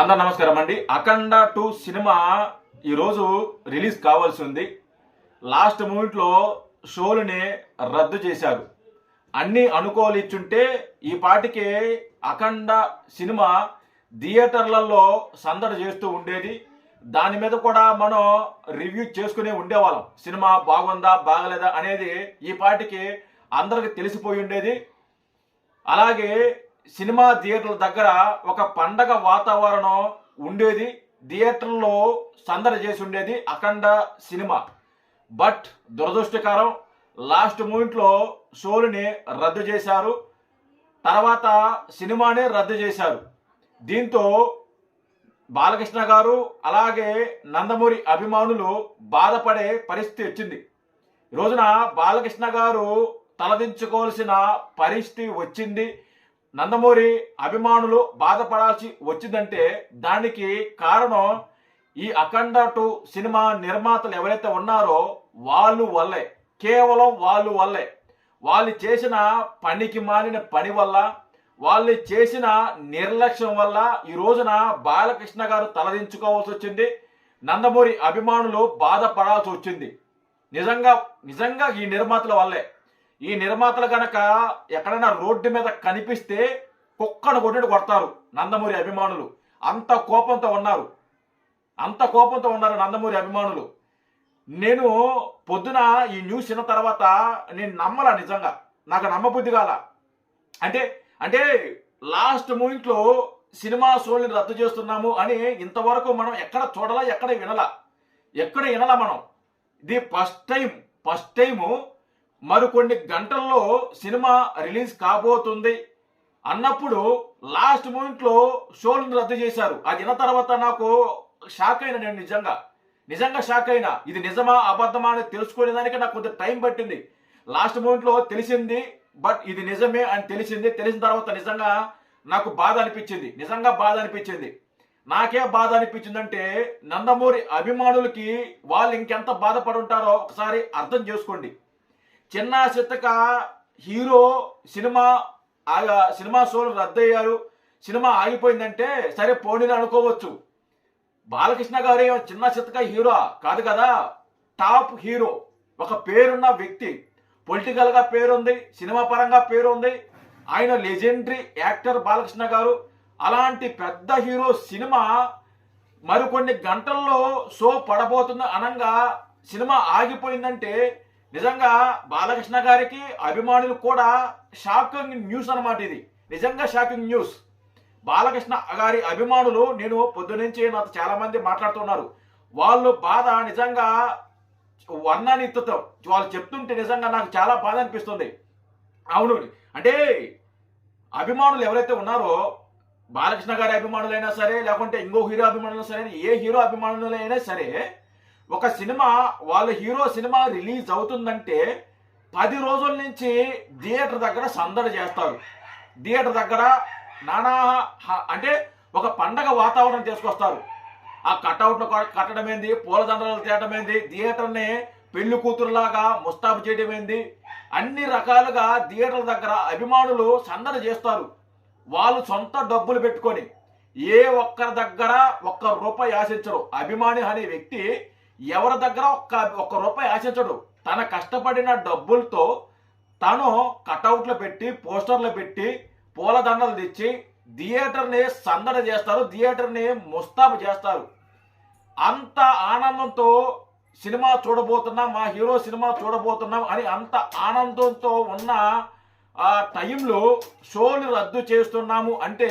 అందరు నమస్కారం అండి. అఖండ టూ సినిమా ఈరోజు రిలీజ్ కావాల్సి ఉంది లాస్ట్ మూమెంట్లో షోలని రద్దు చేశారు. అన్ని అనుకోలిచ్చుంటే ఈ పాటికి అఖండ సినిమా థియేటర్లలో సందడి చేస్తూ ఉండేది. దాని మీద కూడా మనం రివ్యూ చేసుకునే ఉండేవాళ్ళం. సినిమా బాగుందా బాగలేదా అనేది ఈ పాటికి అందరికి తెలిసిపోయి ఉండేది. అలాగే సినిమా థియేటర్ల దగ్గర ఒక పండగ వాతావరణం ఉండేది. థియేటర్లో సందడి చేసి ఉండేది అఖండ సినిమా. బట్ దురదృష్టకరం లాస్ట్ మూమెంట్లో షోలని రద్దు చేశారు. తర్వాత సినిమానే రద్దు చేశారు. దీంతో బాలకృష్ణ గారు అలాగే నందమూరి అభిమానులు బాధపడే పరిస్థితి వచ్చింది. రోజున బాలకృష్ణ గారు తలదించుకోవాల్సిన పరిస్థితి వచ్చింది. నందమూరి అభిమానులు బాధపడాల్సి వచ్చిందంటే దానికి కారణం ఈ అఖండ టూ సినిమా నిర్మాతలు ఎవరైతే ఉన్నారో వాళ్ళు వల్లే కేవలం వాళ్ళు వల్లే. వాళ్ళు చేసిన పనికి మారిన పని వల్ల వాళ్ళు చేసిన నిర్లక్ష్యం వల్ల ఈ రోజున బాలకృష్ణ గారు తలదించుకోవాల్సి వచ్చింది. నందమూరి అభిమానులు బాధపడాల్సి వచ్చింది. నిజంగా నిజంగా ఈ నిర్మాతల వల్లే. ఈ నిర్మాతలు గనక ఎక్కడైనా రోడ్డు మీద కనిపిస్తే కుక్కను కొట్టినట్టు కొడతారు నందమూరి అభిమానులు. అంత కోపంతో ఉన్నారు. అంత కోపంతో ఉన్నారు నందమూరి అభిమానులు. నేను పొద్దున ఈ న్యూస్ విన్న తర్వాత నేను నమ్మలా నిజంగా. నాకు నమ్మబుద్ధి కాల. అంటే అంటే లాస్ట్ మూమెంట్లో సినిమా షోల్ని రద్దు చేస్తున్నాము అని ఇంతవరకు మనం ఎక్కడ చూడాలా ఎక్కడ వినలా. ఎక్కడ వినలా మనం. ఇది ఫస్ట్ టైం ఫస్ట్ టైము మరికొన్ని గంటల్లో సినిమా రిలీజ్ కాబోతుంది. అన్నప్పుడు లాస్ట్ మూమెంట్లో షోలను రద్దు చేశారు. అది విన్న తర్వాత నాకు షాక్ అయినా నేను నిజంగా. నిజంగా షాక్ అయినా. ఇది నిజమా అబద్ధమా అని తెలుసుకునే దానికి నాకు కొంత టైం పట్టింది. లాస్ట్ మూమెంట్లో తెలిసింది బట్ ఇది నిజమే అని తెలిసింది. తెలిసిన తర్వాత నిజంగా నాకు బాధ అనిపించింది. నిజంగా బాధ అనిపించింది. నాకే బాధ అనిపించిందంటే నందమూరి అభిమానులకి వాళ్ళు ఇంకెంత బాధపడి ఉంటారో ఒకసారి అర్థం చేసుకోండి. చిన్న చిత్తక హీరో సినిమా ఆగా సినిమా షోలు రద్దయ్యారు. సినిమా ఆగిపోయిందంటే సరే పోనీని అనుకోవచ్చు. బాలకృష్ణ గారు ఏమో చిన్న చిత్తక హీరో కాదు కదా? Top hero. ఒక పేరున్న వ్యక్తి. పొలిటికల్గా పేరుంది సినిమా పరంగా పేరుంది. ఆయన లెజెండరీ యాక్టర్ బాలకృష్ణ గారు. అలాంటి పెద్ద హీరో సినిమా మరికొన్ని గంటల్లో షో పడబోతుంది అనంగా సినిమా ఆగిపోయిందంటే నిజంగా బాలకృష్ణ గారికి అభిమానులు కూడా షాకింగ్ న్యూస్ అన్నమాట ఇది. నిజంగా షాకింగ్ న్యూస్. బాలకృష్ణ గారి అభిమానులు నేను పొద్దునుంచి నాతో చాలా మంది మాట్లాడుతున్నారు. వాళ్ళు బాధ నిజంగా వర్ణానిత్తుతో వాళ్ళు చెప్తుంటే నిజంగా నాకు చాలా బాధ అనిపిస్తుంది. అవును. అంటే అభిమానులు ఎవరైతే ఉన్నారో బాలకృష్ణ గారి అభిమానులైనా సరే లేకుంటే ఇంకో హీరో అభిమానులు సరే ఏ హీరో అభిమానులైనా సరే ఒక సినిమా వాళ్ళ హీరో సినిమా రిలీజ్ అవుతుందంటే పది రోజుల నుంచి థియేటర్ దగ్గర సందడి చేస్తారు. థియేటర్ దగ్గర నానా అంటే ఒక పండగ వాతావరణం తీసుకొస్తారు. ఆ కట్అవుట్లు కట్టడం ఏంది పూలదండలు తేయడం ఏంది థియేటర్ని పెళ్ళి కూతురులాగా ముస్తాబు చేయడం ఏంది అన్ని రకాలుగా థియేటర్ల దగ్గర అభిమానులు సందడి చేస్తారు. వాళ్ళు సొంత డబ్బులు పెట్టుకొని ఏ ఒక్కరి దగ్గర ఒక్క రూపాయి ఆశించరు. అభిమాని అనే వ్యక్తి ఎవరి దగ్గర ఒక్క ఒక్క రూపాయి ఆశించడు. తన కష్టపడిన డబ్బులతో తను కటౌట్లు పెట్టి పోస్టర్లు పెట్టి పూలదండలు తెచ్చి థియేటర్ని సందడి చేస్తారు థియేటర్ని ముస్తాబు చేస్తారు. అంత ఆనందంతో సినిమా చూడబోతున్నాం మా హీరో సినిమా చూడబోతున్నాం అని అంత ఆనందంతో ఉన్న ఆ టైంలో షోలు రద్దు చేస్తున్నాము అంటే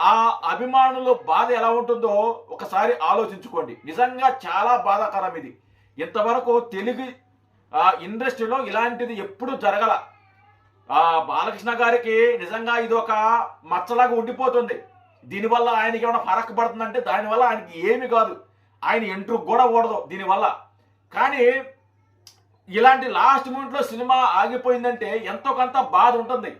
ఆ అభిమానుల బాధ ఎలా ఉంటుందో ఒకసారి ఆలోచించుకోండి. నిజంగా చాలా బాధాకరం ఇది. ఇంతవరకు తెలుగు ఇండస్ట్రీలో ఇలాంటిది ఎప్పుడు జరగల. ఆ బాలకృష్ణ గారికి నిజంగా ఇది ఒక మచ్చలాగా ఉండిపోతుంది. దీనివల్ల ఆయనకి ఏమైనా ఫరక్ పడుతుందంటే దానివల్ల ఆయనకి ఏమి కాదు. ఆయన ఎంట్రు కూడా ఓడదు దీనివల్ల. కానీ ఇలాంటి లాస్ట్ మూమెంట్లో సినిమా ఆగిపోయిందంటే ఎంతో కొంత బాధ ఉంటుంది.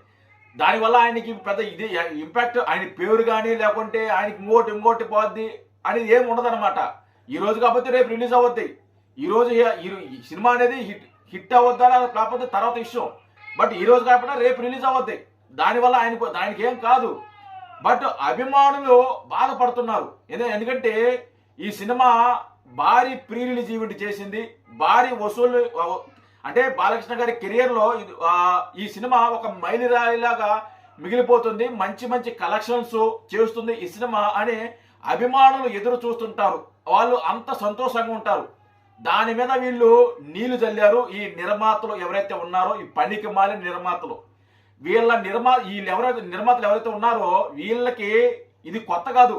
దానివల్ల ఆయనకి పెద్ద ఇది ఇంపాక్ట్ ఆయన పేరు కానీ లేకుంటే ఆయనకి ఇంకోటి ఇంకోటి పోద్ది అనేది ఏమి ఉండదన్నమాట. ఈ రోజు కాకపోతే రేపు రిలీజ్ అవుద్ది. ఈ రోజు ఈ- సినిమా అనేది హిట్ హిట్ అవద్దా లేకపోతే తర్వాత ఇష్టం బట్ ఈ రోజు కాకపోతే రేపు రిలీజ్ అవుద్ది. దానివల్ల ఆయన దానికి ఏం కాదు. బట్ అభిమానులు బాధపడుతున్నారు. ఎందుకంటే ఈ సినిమా భారీ ప్రీ రిలీజ్ ఈవెంట్ చేసింది. భారీ వసూలు అంటే బాలకృష్ణ గారి కెరియర్లో ఈ సినిమా ఒక మైలురాయిలాగా మిగిలిపోతుంది. మంచి మంచి కలెక్షన్స్ చేస్తుంది ఈ సినిమా అని అభిమానులు ఎదురు చూస్తుంటారు. వాళ్ళు అంత సంతోషంగా ఉంటారు. దాని మీద వీళ్ళు నీళ్ళు చల్లారు ఈ నిర్మాతలు ఎవరైతే ఉన్నారో ఈ పనికి మాలిన నిర్మాతలు. వీళ్ళ నిర్మా వీళ్ళు ఎవరైతే నిర్మాతలు ఎవరైతే ఉన్నారో వీళ్ళకి ఇది కొత్త కాదు.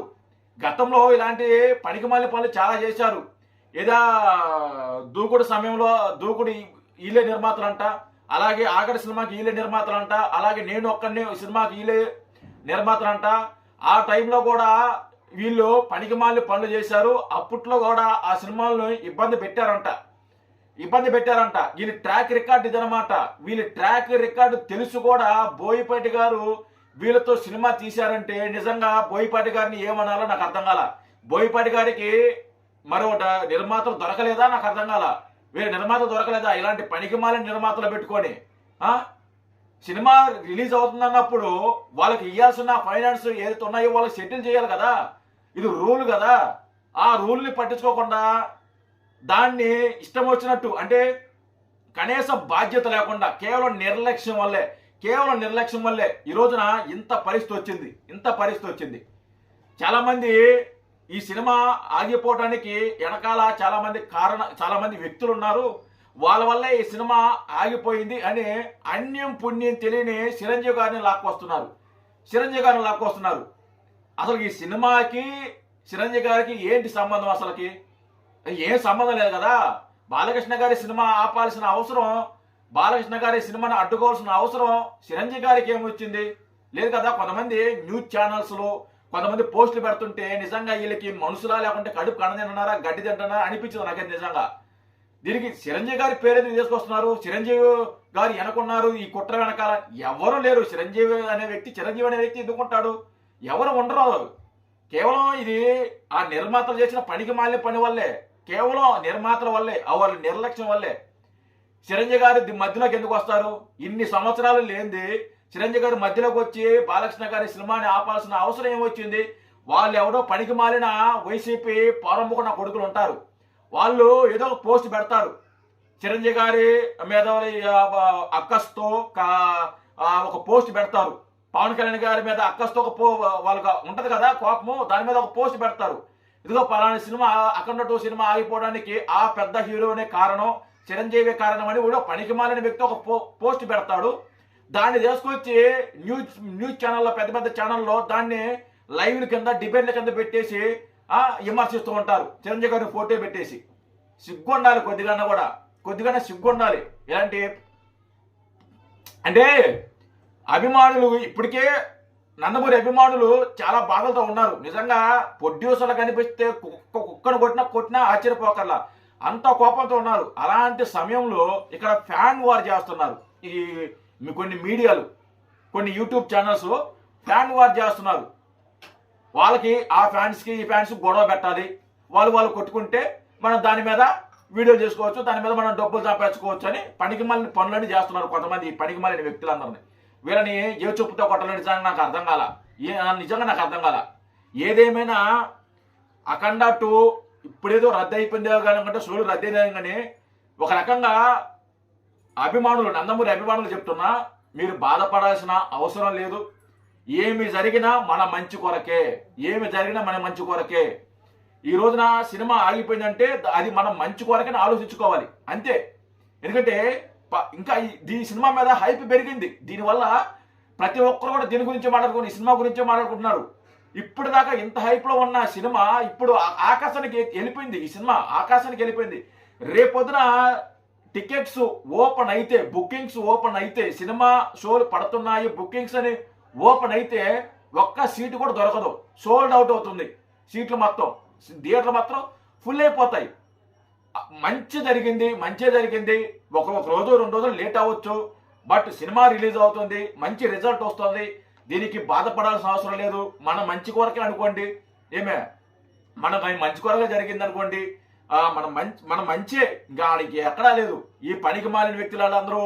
గతంలో ఇలాంటి పనికి మాలిన పనులు చాలా చేశారు. ఏదా దూకుడు సమయంలో దూకుడు వీళ్ళే నిర్మాతలంట అలాగే ఆఖరి సినిమాకి వీళ్ళే నిర్మాతలంట అలాగే నేను ఒక్కడిని సినిమాకి వీళ్ళే నిర్మాతలంట. ఆ టైంలో కూడా వీళ్ళు పనికిమాలి పనులు చేశారు. అప్పట్లో కూడా ఆ సినిమాలను ఇబ్బంది పెట్టారంట. ఇబ్బంది పెట్టారంట. వీళ్ళ ట్రాక్ రికార్డు ఇదనమాట వీళ్ళ ట్రాక్ రికార్డు తెలుసు కూడా బోయిపాటి గారు వీళ్ళతో సినిమా తీశారంటే నిజంగా బోయిపాటి గారిని ఏమనాలో నాకు అర్థం కాల. బోయిపాటి గారికి మరో నిర్మాతలు దొరకలేదా నాకు అర్థం కాల. వీళ్ళ నిర్మాత దొరకలేదా? ఇలాంటి పనికిమాలిన నిర్మాతలు పెట్టుకొని సినిమా రిలీజ్ అవుతుందన్నప్పుడు వాళ్ళకి ఇవ్వాల్సిన ఫైనాన్స్ ఏదైతే ఉన్నాయో వాళ్ళకి సెటిల్ చేయాలి కదా. ఇది రూల్ కదా. ఆ రూల్ని పట్టించుకోకుండా దాన్ని ఇష్టం వచ్చినట్టు అంటే కనీసం బాధ్యత లేకుండా కేవలం నిర్లక్ష్యం వల్లే కేవలం నిర్లక్ష్యం వల్లే ఈ రోజున ఇంత పరిస్థితి వచ్చింది ఇంత పరిస్థితి వచ్చింది. చాలామంది ఈ సినిమా ఆగిపోవడానికి వెనకాల చాలా మంది కారణ చాలా మంది వ్యక్తులు ఉన్నారు వాళ్ళ వల్లే ఈ సినిమా ఆగిపోయింది అని అన్యం పుణ్యం తెలియని చిరంజీవి గారిని లాక్కొస్తున్నారు. చిరంజీవి గారిని లాక్కొస్తున్నారు. అసలు ఈ సినిమాకి చిరంజీవి గారికి ఏంటి సంబంధం అసలుకి? ఏం సంబంధం లేదు కదా? బాలకృష్ణ గారి సినిమా ఆపాల్సిన అవసరం బాలకృష్ణ గారి సినిమాని అడ్డుకోవాల్సిన అవసరం చిరంజీవి గారికి ఏమొచ్చింది లేదు కదా? కొంతమంది న్యూస్ ఛానల్స్లో కొంతమంది పోస్టులు పెడుతుంటే నిజంగా వీళ్ళకి మనుషులా లేకుంటే కడుపు కనదింటున్నారా గడ్డి తింటున్నారా అనిపించింది నాకైతే నిజంగా. దీనికి చిరంజీవి గారి పేరు తీసుకొస్తున్నారు? చిరంజీవి గారు వెనకున్నారు ఈ కుట్ర వెనకాల. ఎవరు లేరు. చిరంజీవి అనే వ్యక్తి చిరంజీవి అనే వ్యక్తి ఎందుకుంటాడు? ఎవరు ఉండరు. కేవలం ఇది ఆ నిర్మాతలు చేసిన పనికి మాలిన పని వల్లే. కేవలం నిర్మాతల వల్లే వాళ్ళ నిర్లక్ష్యం వల్లే. చిరంజీవి గారు మధ్యలోకి ఎందుకు వస్తారు? ఇన్ని సంవత్సరాలు లేనిది చిరంజీవి గారు మధ్యలోకి వచ్చి బాలకృష్ణ గారి సినిమాని ఆపాల్సిన అవసరం ఏమొచ్చింది? వాళ్ళు ఎవడో పనికి మాలిన వైసీపీ పారంభకున్న కొడుకులు ఉంటారు. వాళ్ళు ఏదో ఒక పోస్ట్ పెడతారు. చిరంజీవి గారి మీద అక్కస్తో ఒక పోస్ట్ పెడతారు. పవన్ కళ్యాణ్ గారి మీద అక్కస్తో ఒక పో వాళ్ళకి ఉంటుంది కదా కోపము దాని మీద ఒక పోస్ట్ పెడతారు. ఇదిగో పలానా సినిమా అఖండ టూ సినిమా ఆగిపోవడానికి ఆ పెద్ద హీరోనే కారణం చిరంజీవి కారణం అని కూడా పనికి మాలిన వ్యక్తి ఒక పో పోస్ట్ పెడతాడు. దాన్ని తీసుకొచ్చి న్యూస్ న్యూస్ ఛానల్లో పెద్ద పెద్ద ఛానల్లో దాన్ని లైవ్ కింద డిబేట్ల కింద పెట్టేసి విమర్శిస్తూ ఉంటారు. చిరంజీవి గారిని ఫోటో పెట్టేసి. సిగ్గు ఉండాలి కొద్దిగా కూడా. కొద్దిగానే సిగ్గు ఉండాలి ఇలాంటి అంటే అభిమానులు ఇప్పటికే నందమూరి అభిమానులు చాలా బాధలతో ఉన్నారు. నిజంగా ప్రొడ్యూసర్లు కనిపిస్తే కుక్క కుక్కను కొట్టినా కొట్టినా ఆశ్చర్యపోకర్లా. అంత కోపంతో ఉన్నారు. అలాంటి సమయంలో ఇక్కడ ఫ్యాన్ వార్ చేస్తున్నారు. ఈ కొన్ని మీడియాలు కొన్ని యూట్యూబ్ ఛానల్స్ ఫ్యాన్ వార్ చేస్తున్నారు. వాళ్ళకి ఆ ఫ్యాన్స్కి ఈ ఫ్యాన్స్ గొడవ పెట్టాలి. వాళ్ళు వాళ్ళు కొట్టుకుంటే మనం దాని మీద వీడియో చేసుకోవచ్చు దాని మీద మనం డబ్బులు సంపాదించుకోవచ్చు అని పనికి మళ్ళీ పనులని చేస్తున్నారు కొంతమంది పనికి మళ్ళీ వ్యక్తులందరినీ. వీళ్ళని ఏ చెప్పుతో కొట్టలేని నిజంగా నాకు అర్థం కాల. ఏ నిజంగా నాకు అర్థం కాల. ఏదేమైనా అఖండ టూ ఇప్పుడేదో రద్దు అయిపోయింది కానీ అంటే సోలు రద్దు అయినాయి కానీ ఒక రకంగా అభిమానులు నందమూరి అభిమానులు చెప్తున్నా మీరు బాధపడాల్సిన అవసరం లేదు. ఏమి జరిగినా మన మంచి కొరకే. ఏమి జరిగినా మన మంచి కొరకే. ఈ రోజున సినిమా ఆగిపోయిందంటే అది మనం మంచి కొరకని ఆలోచించుకోవాలి. అంతే. ఎందుకంటే ఇంకా ఈ- సినిమా మీద హైప్ పెరిగింది. దీనివల్ల ప్రతి ఒక్కరు కూడా దీని గురించి మాట్లాడుకుని ఈ సినిమా గురించే మాట్లాడుకుంటున్నారు. ఇప్పుడు దాకా ఇంత హైప్లో ఉన్న సినిమా ఇప్పుడు ఆ- ఆకాశానికి వెళ్ళిపోయింది. ఈ సినిమా ఆకాశానికి వెళ్ళిపోయింది. రేపొద్దున టికెట్స్ ఓపెన్ అయితే బుకింగ్స్ ఓపెన్ అయితే సినిమా షోలు పడుతున్నాయి బుకింగ్స్ అని ఓపెన్ అయితే ఒక్క సీటు కూడా దొరకదు. సోల్డ్ అవుట్ అవుతుంది. సీట్లు మొత్తం. థియేటర్లు మాత్రం ఫుల్ అయిపోతాయి. మంచి జరిగింది మంచి జరిగింది. ఒక ఒక రోజు రెండు రోజులు లేట్ అవ్వచ్చు. బట్ సినిమా రిలీజ్ అవుతుంది. మంచి రిజల్ట్ వస్తుంది. దీనికి బాధపడాల్సిన అవసరం లేదు. మన మంచి కొరకే అనుకోండి. ఏమే? మన మంచి కొరకే జరిగింది అనుకోండి మన మంచి మన మంచే. ఇంకా ఆడికి ఎక్కడా లేదు. ఈ పనికి మాలిన వ్యక్తులు వాళ్ళందరూ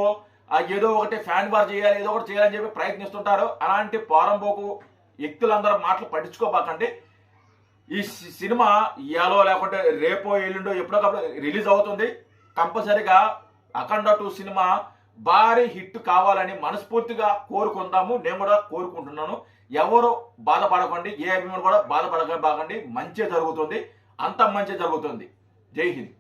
ఆ, ఏదో ఒకటి ఫ్యాన్ బార్ చేయాలి ఏదో ఒకటి చేయాలని చెప్పి ప్రయత్నిస్తుంటారు. అలాంటి పోరంపోకు వ్యక్తులందరూ మాటలు పట్టించుకోబాకండి. ఈ సినిమా ఇయాలో లేకుంటే రేపో ఎల్లుండో ఎప్పుడోకప్పుడు రిలీజ్ అవుతుంది. కంపల్సరిగా అఖండ టూ సినిమా భారీ హిట్ కావాలని మనస్ఫూర్తిగా కోరుకుందాము. నేను కూడా కోరుకుంటున్నాను. ఎవరు బాధపడకండి ఏ అభిమానులు కూడా బాధపడకండి బాగండి. మంచి జరుగుతుంది. అంత మంచి జరుగుతుంది. Dayton.